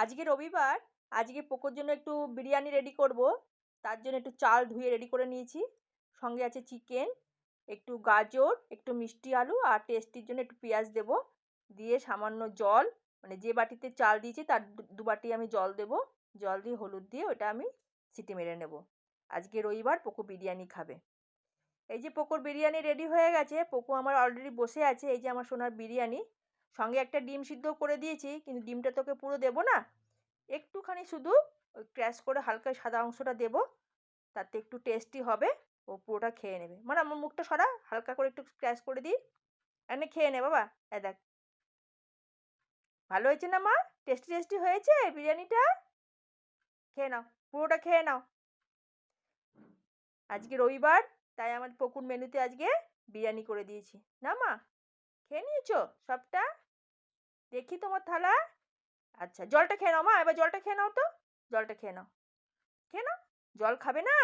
আজকে রবিবার, আজকে পোকোর জন্য একটু বিরিয়ানি রেডি করব। তার জন্য একটু চাল ধুয়ে রেডি করে নিয়েছি। সঙ্গে আছে চিকেন একটু গাজর, একটু মিষ্টি আলু আর টেস্টির জন্য একটু পেঁয়াজ দেবো। দিয়ে সামান্য জল মানে যে বাটিতে চাল দিয়েছি তার দু বাটি আমি জল দেবো। জল দিয়ে হলুদ দিয়ে ওটা আমি সিটি মেরে নেব। আজকে রবিবার পোকো বিরিয়ানি খাবে। এই যে পোকোর বিরিয়ানি রেডি হয়ে গেছে পোকো আমার অলরেডি বসে আছে। এই যে আমার সোনার বিরিয়ানি সঙ্গে একটা ডিম সিদ্ধ করে দিয়েছি, কিন্তু ডিমটা তোকে পুরো দেবো না। একটুখানি শুধু ওই ক্র্যাশ করে হালকা সাদা অংশটা দেবো, তাতে একটু টেস্টি হবে, ও পুরোটা খেয়ে নেবে। মানে আমার মুখটা সরা, হালকা করে একটু ক্র্যাশ করে দিই। এনে খেয়ে নে বাবা এ দেখ। ভালো হয়েছে না মা? টেস্টি টেস্টি হয়েছে বিরিয়ানিটা? খেয়ে নাও, পুরোটা খেয়ে নাও। আজকে রবিবার, তাই আমার পকুর মেনুতে আজকে বিরিয়ানি করে দিয়েছি। না মা? খেয়ে নিয়েছো সবটা? দেখি তোমার থালা। আচ্ছা জলটা খেয়ে নাও মা, এবার জলটা খেয়ে নাও তো। জলটা খেয়ে নাও। খেয়ে নাও। জল খাবে না?